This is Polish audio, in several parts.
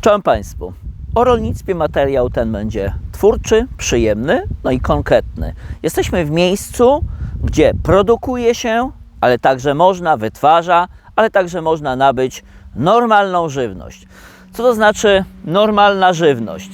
Czołem Państwu. O rolnictwie materiał ten będzie twórczy, przyjemny, no i konkretny. Jesteśmy w miejscu, gdzie produkuje się, ale także można, wytwarza, ale także można nabyć normalną żywność. Co to znaczy normalna żywność?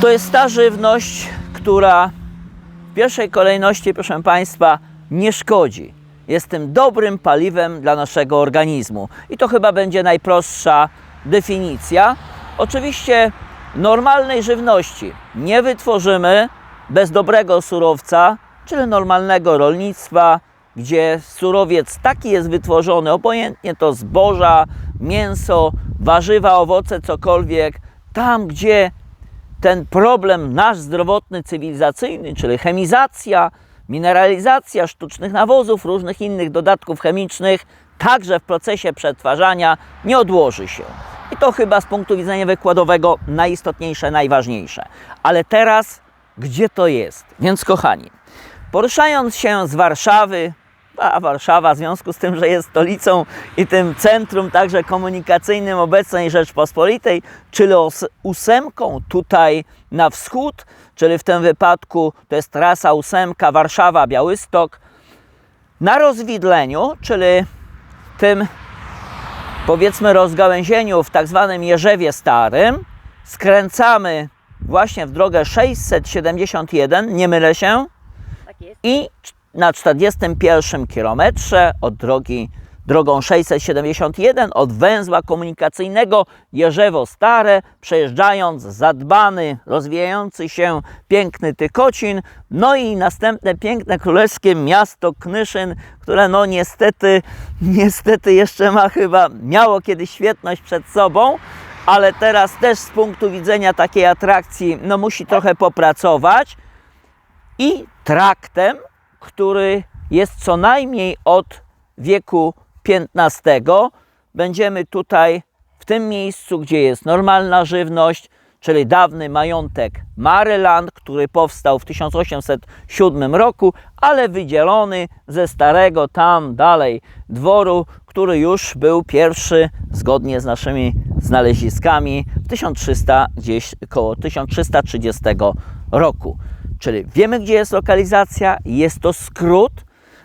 To jest ta żywność, która w pierwszej kolejności, proszę Państwa, nie szkodzi. Jest tym dobrym paliwem dla naszego organizmu. I to chyba będzie najprostsza definicja. Oczywiście normalnej żywności nie wytworzymy bez dobrego surowca, czyli normalnego rolnictwa, gdzie surowiec taki jest wytworzony, obojętnie to zboża, mięso, warzywa, owoce, cokolwiek, tam gdzie ten problem nasz zdrowotny, cywilizacyjny, czyli chemizacja, mineralizacja sztucznych nawozów, różnych innych dodatków chemicznych, także w procesie przetwarzania nie odłoży się. I to chyba z punktu widzenia wykładowego najistotniejsze, najważniejsze. Ale teraz, gdzie to jest? Więc kochani, poruszając się z Warszawy, a Warszawa w związku z tym, że jest stolicą i tym centrum także komunikacyjnym obecnej Rzeczpospolitej, czyli ósemką tutaj na wschód, czyli w tym wypadku to jest trasa ósemka Warszawa-Białystok, na rozwidleniu, czyli tym powiedzmy rozgałęzieniu w tak zwanym Jerzewie Starym, skręcamy właśnie w drogę 671, nie mylę się, Tak i na 41 kilometrze od drogi drogą 671 od węzła komunikacyjnego Jerzewo Stare, przejeżdżając zadbany, rozwijający się piękny Tykocin, no i następne piękne królewskie miasto Knyszyn, które no niestety, niestety jeszcze ma chyba, miało kiedyś świetność przed sobą, ale teraz też z punktu widzenia takiej atrakcji, no musi trochę popracować. I traktem, który jest co najmniej od wieku XV. Będziemy tutaj w tym miejscu, gdzie jest normalna żywność, czyli dawny majątek Maryland, który powstał w 1807 roku, ale wydzielony ze starego tam dalej dworu, który już był pierwszy zgodnie z naszymi znaleziskami w 1300, gdzieś koło 1330 roku. Czyli wiemy, gdzie jest lokalizacja, jest to skrót,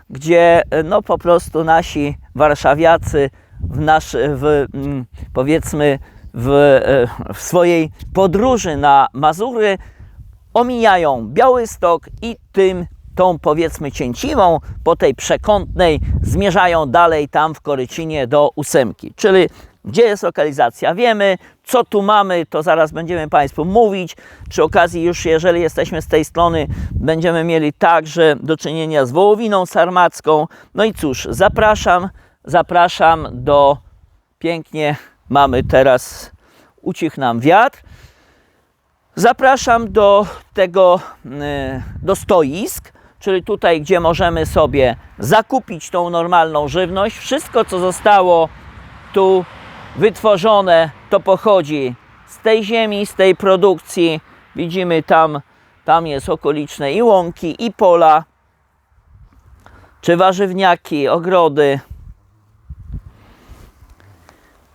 gdzie e, no po prostu nasi warszawiacy w nasz, w, mm, powiedzmy w, e, w swojej podróży na Mazury omijają Białystok i tym tą powiedzmy cięciwą po tej przekątnej zmierzają dalej tam w Korycinie do ósemki. Czyli gdzie jest lokalizacja? Wiemy, co tu mamy, to zaraz będziemy Państwu mówić. Przy okazji już jeżeli jesteśmy z tej strony, będziemy mieli także do czynienia z wołowiną sarmacką. No i cóż, zapraszam, zapraszam do pięknie mamy teraz ucichł nam wiatr. Zapraszam do tego, y, do stoisk, czyli tutaj, gdzie możemy sobie zakupić tą normalną żywność. Wszystko, co zostało tu wytworzone, to pochodzi z tej ziemi, z tej produkcji. Widzimy tam, tam jest okoliczne i łąki, i pola, czy warzywniaki, ogrody.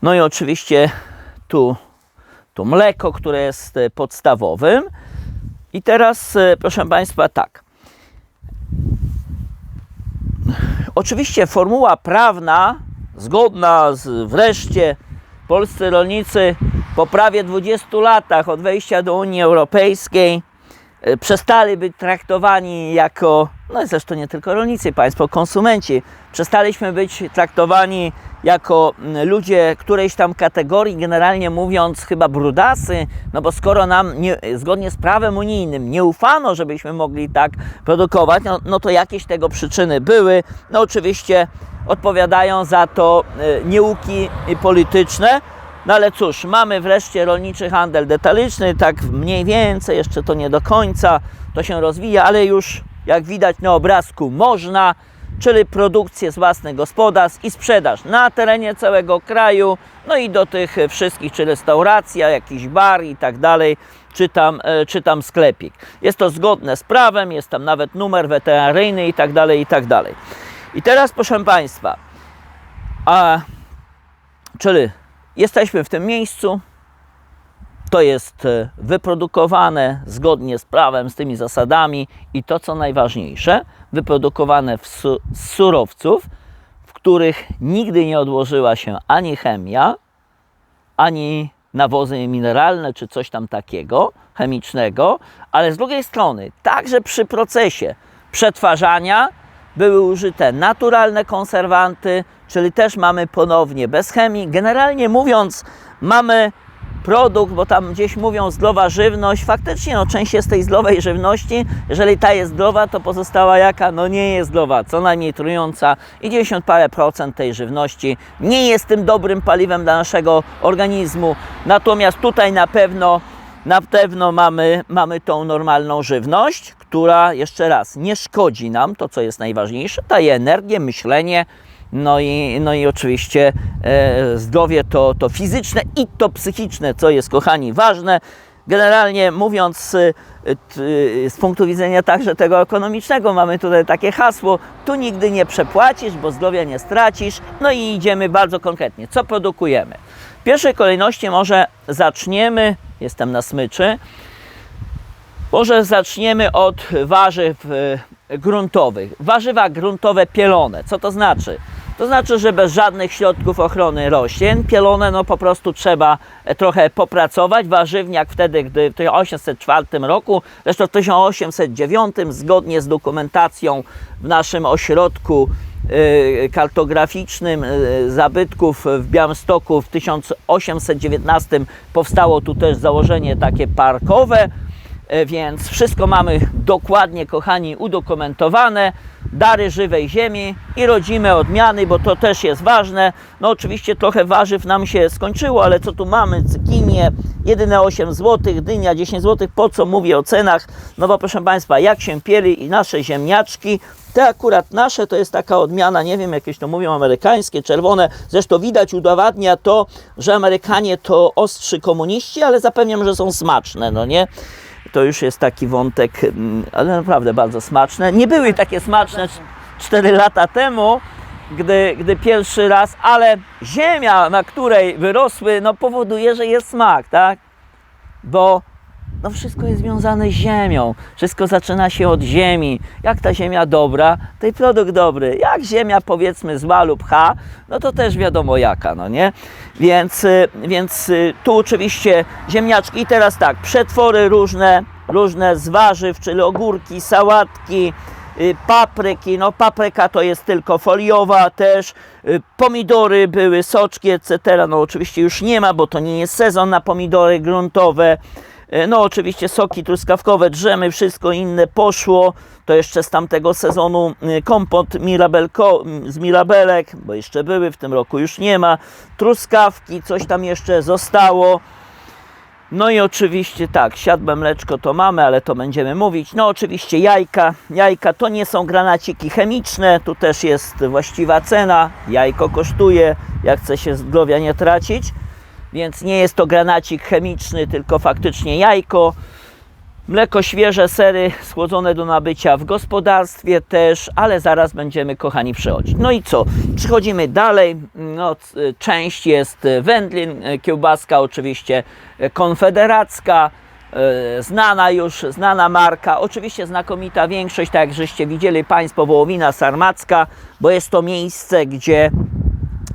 No i oczywiście tu to mleko, które jest e, podstawowym. I teraz, e, proszę Państwa, tak. Oczywiście formuła prawna, zgodna z wreszcie polscy rolnicy po prawie 20 latach od wejścia do Unii Europejskiej przestali być traktowani jako, no i zresztą nie tylko rolnicy, państwo konsumenci, przestaliśmy być traktowani jako mm, ludzie którejś tam kategorii, generalnie mówiąc chyba brudasy, no bo skoro nam nie, zgodnie z prawem unijnym nie ufano, żebyśmy mogli tak produkować, no, no to jakieś tego przyczyny były. No oczywiście odpowiadają za to e, nieuki polityczne, no ale cóż, mamy wreszcie rolniczy handel detaliczny, tak mniej więcej, jeszcze to nie do końca, to się rozwija, ale już jak widać na obrazku można, czyli produkcję z własnych gospodarstw i sprzedaż na terenie całego kraju, no i do tych wszystkich, czy restauracja, jakiś bar i tak dalej, czy tam, e, czy tam sklepik. Jest to zgodne z prawem, jest tam nawet numer weterynaryjny i tak dalej, i tak dalej. I teraz proszę Państwa, a, czyli jesteśmy w tym miejscu, to jest e, wyprodukowane zgodnie z prawem, z tymi zasadami i to, co najważniejsze, wyprodukowane z surowców, w których nigdy nie odłożyła się ani chemia, ani nawozy mineralne, czy coś tam takiego chemicznego, ale z drugiej strony, także przy procesie przetwarzania były użyte naturalne konserwanty, czyli też mamy ponownie bez chemii. Generalnie mówiąc, mamy produkt, bo tam gdzieś mówią zdrowa żywność. Faktycznie, no, część jest tej zdrowej żywności. Jeżeli ta jest zdrowa, to pozostała jaka? No nie jest zdrowa, co najmniej trująca i 90 parę procent tej żywności nie jest tym dobrym paliwem dla naszego organizmu. Natomiast tutaj na pewno na pewno mamy, mamy tą normalną żywność, która jeszcze raz nie szkodzi nam, to co jest najważniejsze, daje energię, myślenie, no i, no i oczywiście e, zdrowie to, to fizyczne i to psychiczne, co jest, kochani, ważne. Generalnie mówiąc, e, e, z punktu widzenia także tego ekonomicznego, mamy tutaj takie hasło: tu nigdy nie przepłacisz, bo zdrowia nie stracisz. No i idziemy bardzo konkretnie. Co produkujemy? W pierwszej kolejności może zaczniemy, jestem na smyczy, może zaczniemy od warzyw e, gruntowych. Warzywa gruntowe pielone. Co to znaczy? To znaczy, że bez żadnych środków ochrony roślin, pielone no po prostu trzeba e, trochę popracować. Warzywniak wtedy, gdy w 1804 roku, zresztą w 1809 zgodnie z dokumentacją w naszym ośrodku kartograficznym e, zabytków w Białymstoku w 1819 powstało tu też założenie takie parkowe. E, Więc wszystko mamy dokładnie, kochani, udokumentowane. Dary żywej ziemi i rodzime odmiany, bo to też jest ważne. No oczywiście trochę warzyw nam się skończyło, ale co tu mamy? Cykinie, jedyne 8 zł, dynia 10 zł. Po co mówię o cenach? No bo proszę Państwa, jak się pieli i nasze ziemniaczki, te akurat nasze to jest taka odmiana, nie wiem, jakieś to mówią amerykańskie, czerwone. Zresztą widać, udowadnia to, że Amerykanie to ostrzy komuniści, ale zapewniam, że są smaczne, no nie? To już jest taki wątek, mm, ale naprawdę bardzo smaczne. Nie były takie smaczne 4 lata temu, gdy, gdy pierwszy raz, ale ziemia, na której wyrosły, no powoduje, że jest smak, tak? Bo no wszystko jest związane z ziemią. Wszystko zaczyna się od ziemi. Jak ta ziemia dobra, to i produkt dobry. Jak ziemia powiedzmy zła lub H, no to też wiadomo jaka, no nie? Więc, y, więc y, tu oczywiście ziemniaczki. I teraz tak, przetwory różne, różne z warzyw, czyli ogórki, sałatki, y, papryki, no papryka to jest tylko foliowa też, pomidory były, soczki, etc. No oczywiście już nie ma, bo to nie jest sezon na pomidory gruntowe. Y, No oczywiście soki truskawkowe, drzemy, wszystko inne poszło. To jeszcze z tamtego sezonu y, kompot mirabelko, z mirabelek, bo jeszcze były, w tym roku już nie ma. Truskawki, coś tam jeszcze zostało. No i oczywiście tak, siadłe mleczko to mamy, ale to będziemy mówić. No oczywiście jajka. Jajka to nie są granaciki chemiczne, tu też jest właściwa cena. Jajko kosztuje, jak chce się zdrowia nie tracić. Więc nie jest to granacik chemiczny, tylko faktycznie jajko. Mleko świeże, sery schłodzone do nabycia w gospodarstwie też, ale zaraz będziemy, kochani, przechodzić. No i co? Przechodzimy dalej. No, część jest e, wędlin, e, kiełbaska oczywiście e, konfederacka, znana już, znana marka. Oczywiście znakomita większość, tak jak żeście widzieli Państwo, wołowina sarmacka, bo jest to miejsce, gdzie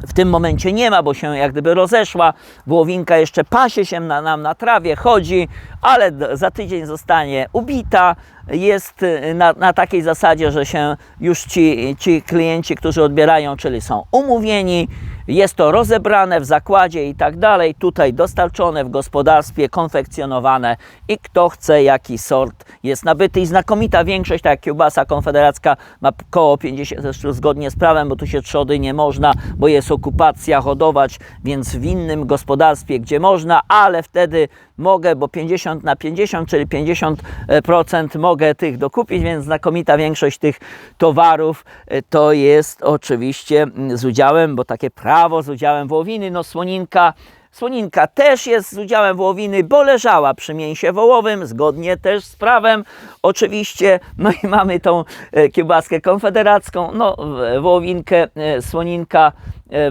w tym momencie nie ma, bo się jak gdyby rozeszła. Wołowinka jeszcze pasie się na, nam na trawie, chodzi, ale za tydzień zostanie ubita. Jest y, na, na takiej zasadzie, że się już ci, ci klienci, którzy odbierają, czyli są umówieni, jest to rozebrane w zakładzie i tak dalej, tutaj dostarczone w gospodarstwie, konfekcjonowane. I kto chce jaki sort jest nabyty. I znakomita większość, tak jak kiełbasa konfederacka ma koło 50, zresztą zgodnie z prawem, bo tu się trzody nie można, bo jest okupacja hodować, więc w innym gospodarstwie, gdzie można, ale wtedy mogę, bo 50 na 50, czyli 50% mogę tych dokupić, więc znakomita większość tych towarów e, to jest oczywiście mm, z udziałem, bo takie prawo z udziałem wołowiny, no słoninka, Słoninka też jest z udziałem wołowiny, bo leżała przy mięsie wołowym, zgodnie też z prawem oczywiście. No i mamy tą e, kiełbaskę konfederacką, no w- wołowinkę, e, słoninka e,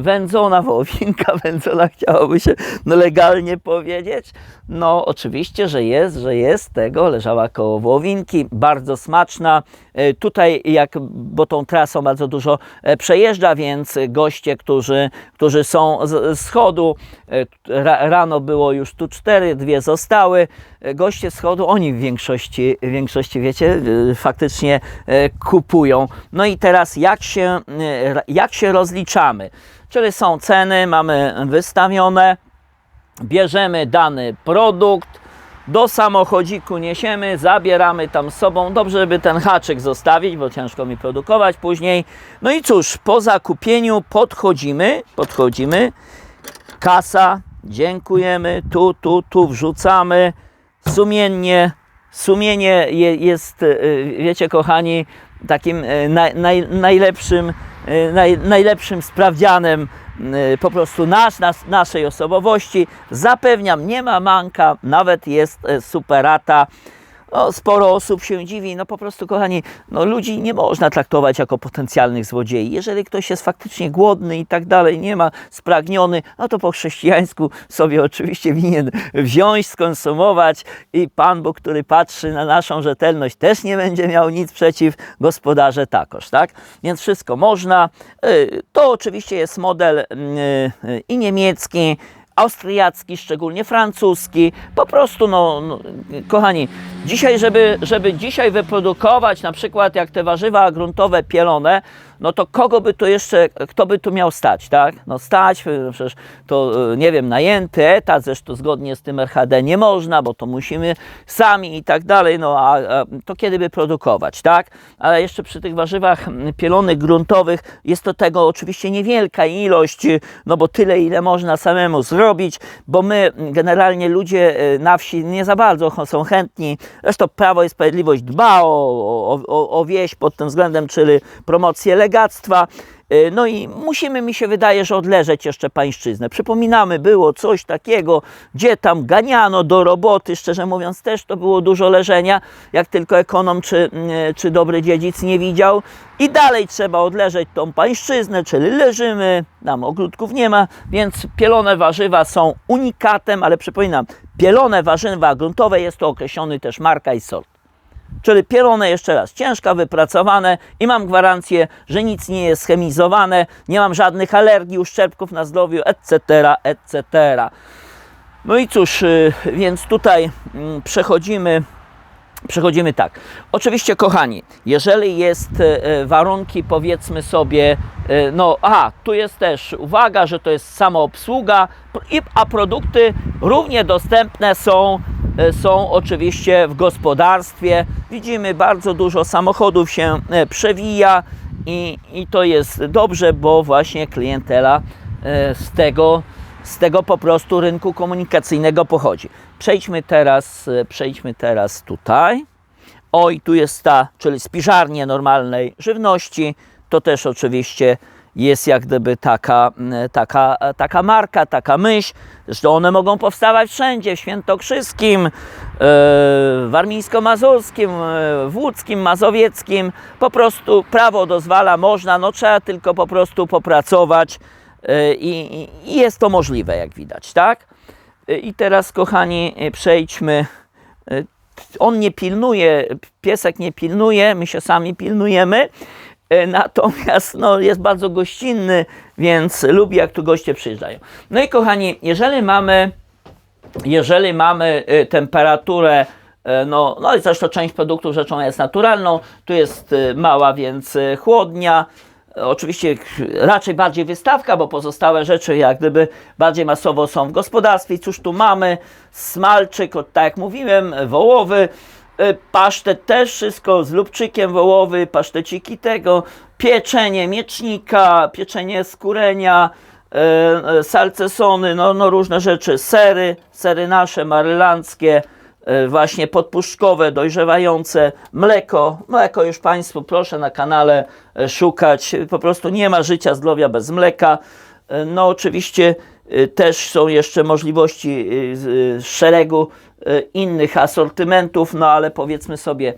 wędzona wołowinka, wędzona chciałoby się no, legalnie powiedzieć. No oczywiście, że jest, że jest tego, leżała koło wołowinki, bardzo smaczna. E, Tutaj jak, bo tą trasą bardzo dużo e, przejeżdża, więc goście, którzy, którzy są z schodu, e, ra, rano było już tu cztery, dwie zostały. E, Goście schodu, oni w większości, w większości wiecie, e, faktycznie e, kupują. No i teraz jak się, e, jak się rozliczamy? Czyli są ceny, mamy wystawione, bierzemy dany produkt, do samochodziku niesiemy, zabieramy tam z sobą. Dobrze, żeby ten haczyk zostawić, bo ciężko mi produkować później. No i cóż, po zakupieniu podchodzimy, podchodzimy, kasa, dziękujemy, tu, tu, tu wrzucamy, sumiennie, sumienie je, jest, y, wiecie kochani, takim y, naj, naj, najlepszym, naj, najlepszym sprawdzianem y, po prostu nas, nas, naszej osobowości. Zapewniam, nie ma manka, nawet jest y, superata. No, sporo osób się dziwi, no po prostu kochani, no ludzi nie można traktować jako potencjalnych złodziei. Jeżeli ktoś jest faktycznie głodny i tak dalej, nie ma spragniony, no to po chrześcijańsku sobie oczywiście winien wziąć, skonsumować i Pan Bóg, który patrzy na naszą rzetelność, też nie będzie miał nic przeciw, gospodarze takoż, tak? Więc wszystko można. Y, To oczywiście jest model y, y, i niemiecki, austriacki, szczególnie francuski. Po prostu, no, no kochani, dzisiaj, żeby, żeby dzisiaj wyprodukować na przykład jak te warzywa gruntowe pielone, no to kogo by tu jeszcze, kto by tu miał stać, tak? No stać, y, przecież to, y, nie wiem, najęty etat, zresztą zgodnie z tym RHD nie można, bo to musimy sami i tak dalej, no a, a to kiedy by produkować, tak? Ale jeszcze przy tych warzywach pielonych, gruntowych jest to tego oczywiście niewielka ilość, y, no bo tyle, ile można samemu zrobić, bo my generalnie ludzie na wsi nie za bardzo są chętni, zresztą Prawo i Sprawiedliwość dba o, o, o, wieś pod tym względem, czyli promocję legactwa, Y, no i musimy, mi się wydaje, że odleżeć jeszcze pańszczyznę. Przypominamy, było coś takiego, gdzie tam ganiano do roboty, szczerze mówiąc też to było dużo leżenia, jak tylko ekonom czy, mm, czy dobry dziedzic nie widział. I dalej trzeba odleżeć tą pańszczyznę, czyli leżymy, nam ogródków nie ma, więc pielone warzywa są unikatem, ale przypominam, pielone warzywa gruntowe jest to określony też marka i sort. Czyli pielone jeszcze raz, ciężko wypracowane i mam gwarancję, że nic nie jest chemizowane, nie mam żadnych alergii, uszczerbków na zdrowiu, etc., etc. No i cóż, y, więc tutaj mm, przechodzimy Przechodzimy tak. Oczywiście, kochani, jeżeli jest e, e, warunki, powiedzmy sobie, e, no, a tu jest też uwaga, że to jest samoobsługa, i- a produkty równie dostępne są, są oczywiście w gospodarstwie. Widzimy, bardzo dużo samochodów się e, przewija i, i to jest dobrze, bo właśnie klientela e, z tego z tego po prostu rynku komunikacyjnego pochodzi. Przejdźmy teraz, e, przejdźmy teraz tutaj. Oj, tu jest ta, czyli spiżarnia normalnej żywności. To też oczywiście jest jak gdyby taka, taka, taka marka, taka myśl. Zresztą one mogą powstawać wszędzie, w Świętokrzyskim, e, warmińsko-mazurskim, e, w łódzkim, mazowieckim. Po prostu prawo dozwala, można, no trzeba tylko po prostu popracować e, i, i- jest to możliwe, jak widać, tak? E, I teraz, kochani, e, przejdźmy. e, On nie pilnuje, piesek nie pilnuje, my się sami pilnujemy. E, Natomiast no, jest bardzo gościnny, więc lubi, jak tu goście przyjeżdżają. No i kochani, jeżeli mamy jeżeli mamy y, temperaturę, y, no, no i zresztą część produktów rzeczą jest naturalną, tu jest y, mała, więc y, chłodnia. Oczywiście raczej bardziej wystawka, bo pozostałe rzeczy jak gdyby bardziej masowo są w gospodarstwie. Cóż tu mamy? Smalczyk, tak jak mówiłem, wołowy, pasztet też wszystko z lubczykiem wołowy, paszteciki tego, pieczenie miecznika, pieczenie skórenia, e, e, salcesony, no, no różne rzeczy, sery, sery nasze, marylandzkie, właśnie podpuszczkowe, dojrzewające, mleko, mleko już Państwu proszę na kanale szukać, po prostu nie ma życia zdrowia bez mleka. No oczywiście też są jeszcze możliwości e, z e, szeregu innych asortymentów, no ale powiedzmy sobie,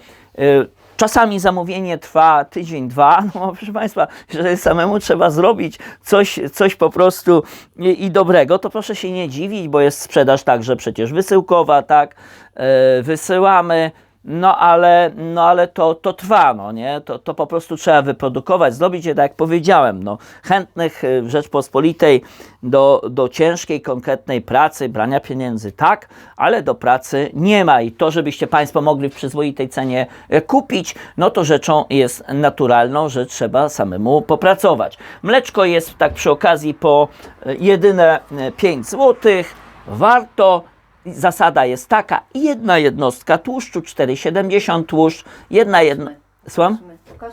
Czasami zamówienie trwa tydzień, dwa. No, proszę Państwa, jeżeli samemu trzeba zrobić coś, coś po prostu i, dobrego, to proszę się nie dziwić, bo jest sprzedaż także przecież wysyłkowa, tak? Wysyłamy. No ale, no ale to, to trwa, no nie? To, to po prostu trzeba wyprodukować, zrobić je tak jak powiedziałem, no. Chętnych y, w Rzeczpospolitej do, do ciężkiej, konkretnej pracy, brania pieniędzy tak, ale do pracy nie ma i to, żebyście Państwo mogli w przyzwoitej cenie e, kupić, no to rzeczą jest naturalną, że trzeba samemu popracować. Mleczko jest tak przy okazji po e, jedyne e, 5 zł, warto Zasada jest taka, jedna jednostka tłuszczu, 4,70 tłuszcz, jedna jedna... Słucham?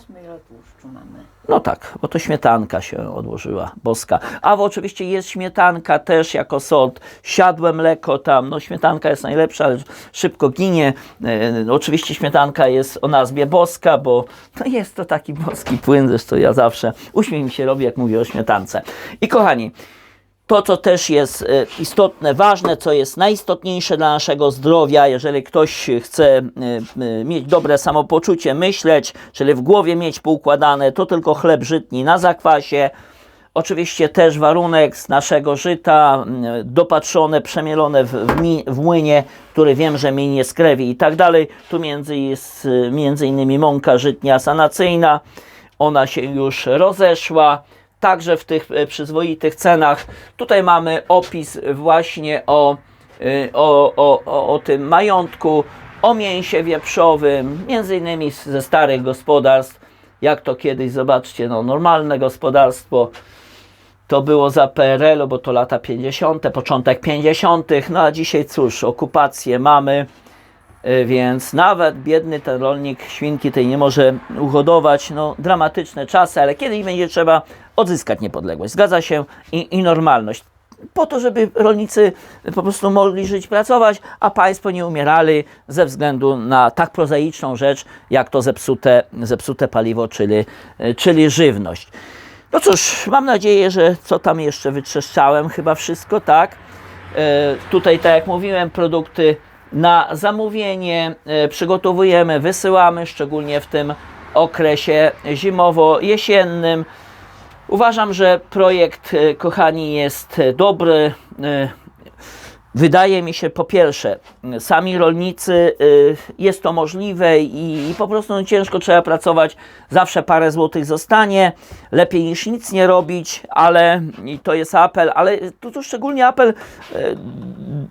Ile tłuszczu mamy. No tak, bo to śmietanka się odłożyła, boska. A oczywiście jest śmietanka też jako sort, siadłe mleko tam, no śmietanka jest najlepsza, ale szybko ginie. E, oczywiście śmietanka jest o nazwie boska, bo no jest to taki boski płyn, zresztą ja zawsze uśmiech mi się robi, jak mówię o śmietance. I kochani, to, co też jest e, istotne, ważne, co jest najistotniejsze dla naszego zdrowia, jeżeli ktoś chce e, e, mieć dobre samopoczucie, myśleć, czyli w głowie mieć poukładane, to tylko chleb żytni na zakwasie. Oczywiście też warunek z naszego żyta, dopatrzone, przemielone w, w, młynie, który wiem, że minie z krewi i tak dalej. Tu między jest między innymi mąka żytnia sanacyjna. Ona się już rozeszła także w tych e, przyzwoitych cenach. Tutaj mamy opis właśnie o, y, o, o, o, o tym majątku, o mięsie wieprzowym, między innymi ze starych gospodarstw. Jak to kiedyś, zobaczcie, no, normalne gospodarstwo to było za PRL-u, bo to lata 50., początek 50., no a dzisiaj cóż, okupację mamy. Y, Więc nawet biedny ten rolnik świnki tej nie może uhodować. No, dramatyczne czasy, ale kiedyś będzie trzeba odzyskać niepodległość. Zgadza się i, i normalność. Po to, żeby rolnicy po prostu mogli żyć, pracować, a państwo nie umierali ze względu na tak prozaiczną rzecz, jak to zepsute, zepsute paliwo, czyli, y, czyli żywność. No cóż, mam nadzieję, że co tam jeszcze wytrzeszczałem, chyba wszystko, tak? E, Tutaj, tak jak mówiłem, produkty na zamówienie e, przygotowujemy, wysyłamy, szczególnie w tym okresie zimowo-jesiennym. Uważam, że projekt, e, kochani, jest dobry. E, Wydaje mi się, po pierwsze, sami rolnicy, jest to możliwe i, i po prostu no, ciężko trzeba pracować, zawsze parę złotych zostanie, lepiej niż nic nie robić, ale to jest apel, ale tu, tu szczególnie apel,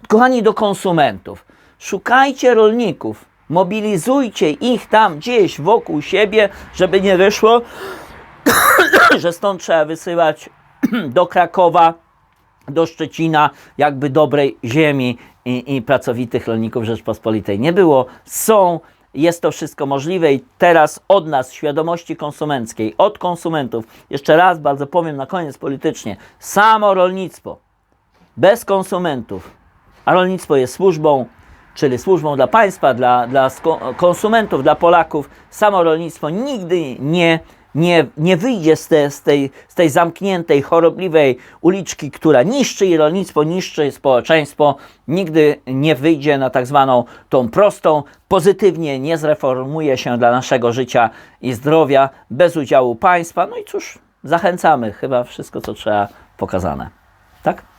kochani, do konsumentów. Szukajcie rolników, mobilizujcie ich tam gdzieś wokół siebie, żeby nie wyszło, że stąd trzeba wysyłać do Krakowa, do Szczecina, jakby dobrej ziemi i, i pracowitych rolników Rzeczpospolitej. Nie było. Są, jest to wszystko możliwe i teraz od nas, świadomości konsumenckiej, od konsumentów, jeszcze raz bardzo powiem na koniec politycznie, samo rolnictwo. Bez konsumentów, a rolnictwo jest służbą, czyli służbą dla państwa, dla, dla konsumentów, dla Polaków, samo rolnictwo nigdy nie, nie, nie wyjdzie z, te, z, tej, z tej zamkniętej, chorobliwej uliczki, która niszczy i rolnictwo, niszczy społeczeństwo, nigdy nie wyjdzie na tak zwaną tą prostą, pozytywnie nie zreformuje się dla naszego życia i zdrowia bez udziału państwa. No i cóż, zachęcamy, chyba wszystko co trzeba pokazane. Tak?